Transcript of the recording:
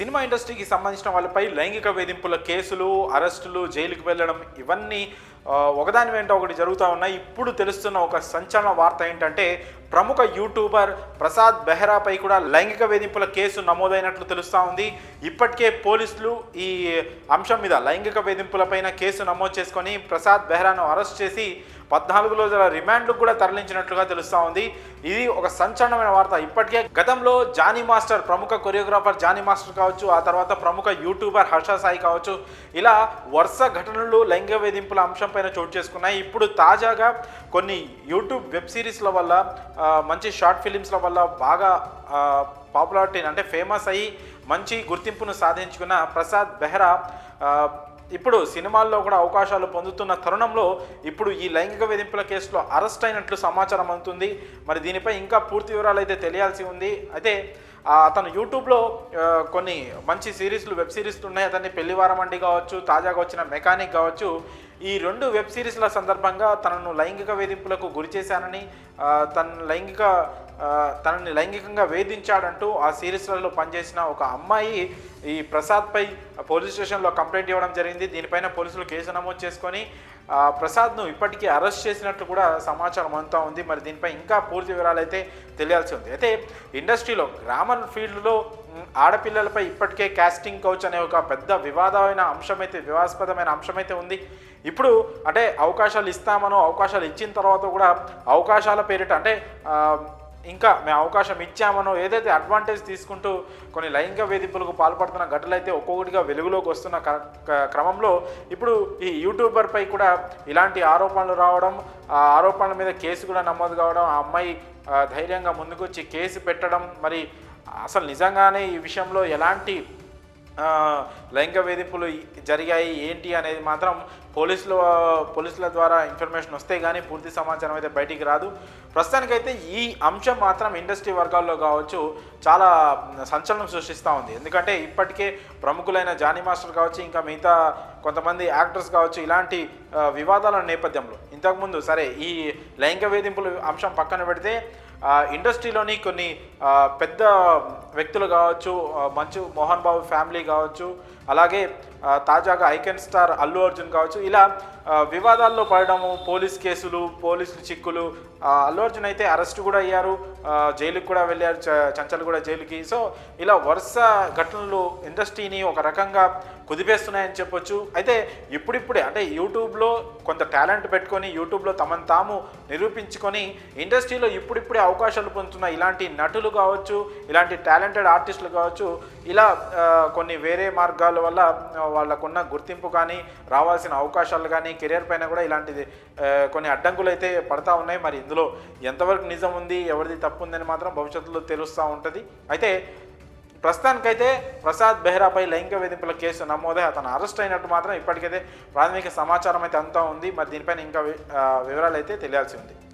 Cinema ఇండస్ట్రీకి సంబంధించిన వాళ్ళపై లైంగిక వేధింపుల కేసులు అరెస్టులు జైలుకు వెళ్ళడం ఇవన్నీ ఒకదాని వెంట ఒకటి జరుగుతూ ఉన్నాయి. ఇప్పుడు తెలుస్తున్న ఒక సంచలన వార్త ఏంటంటే ప్రముఖ యూట్యూబర్ ప్రసాద్ బెహ్రాపై కూడా లైంగిక వేధింపుల కేసు నమోదైనట్లు తెలుస్తూ ఉంది. ఇప్పటికే పోలీసులు ఈ అంశం మీద లైంగిక వేధింపులపైన కేసు నమోదు చేసుకొని ప్రసాద్ బెహ్రాను అరెస్ట్ చేసి పద్నాలుగు రోజుల రిమాండ్కు కూడా తరలించినట్లుగా తెలుస్తూ ఉంది. ఇది ఒక సంచలనమైన వార్త. ఇప్పటికే గతంలో జానీ మాస్టర్ ప్రముఖ కొరియోగ్రాఫర్ జానీ మాస్టర్ కావచ్చు ఆ తర్వాత ప్రముఖ యూట్యూబర్ హర్ష సాయి కావచ్చు ఇలా వరుస ఘటనలు లైంగిక వేధింపుల అంశం పైన చోటు చేసుకున్నాయి. ఇప్పుడు తాజాగా కొన్ని యూట్యూబ్ వెబ్ సిరీస్ల వల్ల మంచి షార్ట్ ఫిలిమ్స్ల వల్ల బాగా పాపులారిటీ అంటే ఫేమస్ అయ్యి మంచి గుర్తింపును సాధించుకున్న ప్రసాద్ బెహ్రా ఇప్పుడు సినిమాల్లో కూడా అవకాశాలు పొందుతున్న తరుణంలో ఇప్పుడు ఈ లైంగిక వేధింపుల కేసులో అరెస్ట్ అయినట్లు సమాచారం అందుతుంది. మరి దీనిపై ఇంకా పూర్తి వివరాలు అయితే తెలియాల్సి ఉంది. అయితే అతను యూట్యూబ్లో కొన్ని మంచి సిరీస్లు వెబ్ సిరీస్లు ఉన్నాయి. అతన్ని పెళ్ళివారం అండి కావచ్చు తాజాగా వచ్చిన మెకానిక్ కావచ్చు. ఈ రెండు వెబ్ సిరీస్ల సందర్భంగా తనను లైంగిక వేధింపులకు గురి చేశానని తన లైంగిక తనని లైంగికంగా వేధించాడంటూ ఆ సిరీస్లలో పనిచేసిన ఒక అమ్మాయి ఈ ప్రసాద్పై పోలీస్ స్టేషన్లో కంప్లైంట్ ఇవ్వడం జరిగింది. దీనిపైన పోలీసులు కేసు నమోదు చేసుకొని ప్రసాద్ను ఇప్పటికీ అరెస్ట్ చేసినట్లు కూడా సమాచారం అంతా ఉంది. మరి దీనిపై ఇంకా పూర్తి వివరాలు అయితే తెలియాల్సి ఉంది. అయితే ఇండస్ట్రీలో గ్రామర్ ఫీల్డ్లో ఆడపిల్లలపై ఇప్పటికే కాస్టింగ్ కౌచ్ అనే ఒక పెద్ద వివాదమైన అంశమైతే వివాదాస్పదమైన అంశమైతే ఉంది. ఇప్పుడు అంటే అవకాశాలు ఇస్తామనో అవకాశాలు ఇచ్చిన తర్వాత కూడా అవకాశాల పేరిట అంటే ఇంకా మేము అవకాశం ఇచ్చామనో ఏదైతే అడ్వాంటేజ్ తీసుకుంటూ కొన్ని లైంగిక వేధింపులకు పాల్పడుతున్న ఘటనలు అయితే ఒక్కొక్కటిగా వెలుగులోకి వస్తున్న క్రమంలో ఇప్పుడు ఈ యూట్యూబర్పై కూడా ఇలాంటి ఆరోపణలు రావడం ఆ ఆరోపణల మీద కేసు కూడా నమోదు కావడం ఆ అమ్మాయి ధైర్యంగా ముందుకొచ్చి కేసు పెట్టడం మరి అసలు నిజంగానే ఈ విషయంలో ఎలాంటి లైంగిక వేధింపులు జరిగాయి ఏంటి అనేది మాత్రం పోలీసులు పోలీసుల ద్వారా ఇన్ఫర్మేషన్ వస్తే కానీ పూర్తి సమాచారం అయితే బయటికి రాదు. ప్రస్తుతానికైతే ఈ అంశం మాత్రం ఇండస్ట్రీ వర్గాల్లో కావచ్చు చాలా సంచలనం సృష్టిస్తూ ఉంది. ఎందుకంటే ఇప్పటికే ప్రముఖులైన జానీ మాస్టర్ కావచ్చు ఇంకా మిగతా కొంతమంది యాక్టర్స్ కావచ్చు ఇలాంటి వివాదాల నేపథ్యంలో. ఇంతకుముందు సరే ఈ లైంగిక వేధింపులు అంశం పక్కన పెడితే ఇండస్ట్రీలోని కొన్ని పెద్ద వ్యక్తులు కావచ్చు మంచు మోహన్ బాబు ఫ్యామిలీ కావచ్చు అలాగే తాజాగా ఐకెన్ స్టార్ అల్లు అర్జున్ కావచ్చు ఇలా వివాదాల్లో పడడము పోలీస్ కేసులు పోలీసులు చిక్కులు అల్లు అర్జున్ అయితే అరెస్ట్ కూడా అయ్యారు జైలుకి కూడా వెళ్ళారు చ- చంచల్ కూడా జైలుకి. సో ఇలా వరుస ఘటనలు ఇండస్ట్రీని ఒక రకంగా కుదిపేస్తున్నాయని చెప్పొచ్చు. అయితే ఇప్పుడిప్పుడే అంటే యూట్యూబ్లో కొంత టాలెంట్ పెట్టుకొని యూట్యూబ్లో తమను తాము నిరూపించుకొని ఇండస్ట్రీలో ఇప్పుడిప్పుడే అవకాశాలు పొందుతున్న ఇలాంటి నటులు కావచ్చు ఇలాంటి టాలెంటెడ్ ఆర్టిస్టులు కావచ్చు ఇలా కొన్ని వేరే మార్గాల వల్ల వాళ్ళకున్న గుర్తింపు కానీ రావాల్సిన అవకాశాలు కానీ కెరియర్ పైన కూడా ఇలాంటిది కొన్ని అడ్డంకులు అయితే పడతా ఉన్నాయి. మరి ఇందులో ఎంతవరకు నిజం ఉంది ఎవరిది తప్పు ఉందని మాత్రం భవిష్యత్తులో తెలుస్తూ ఉంటుంది. అయితే ప్రస్తుతానికైతే ప్రసాద్ బెహ్రాపై లైంగిక వేధింపుల కేసు నమోదై. అతను అరెస్ట్ అయినట్టు మాత్రం ఇప్పటికైతే ప్రాథమిక సమాచారం అయితే అంతా ఉంది. మరి దీనిపైన ఇంకా వివరాలు అయితే తెలియాల్సి ఉంది.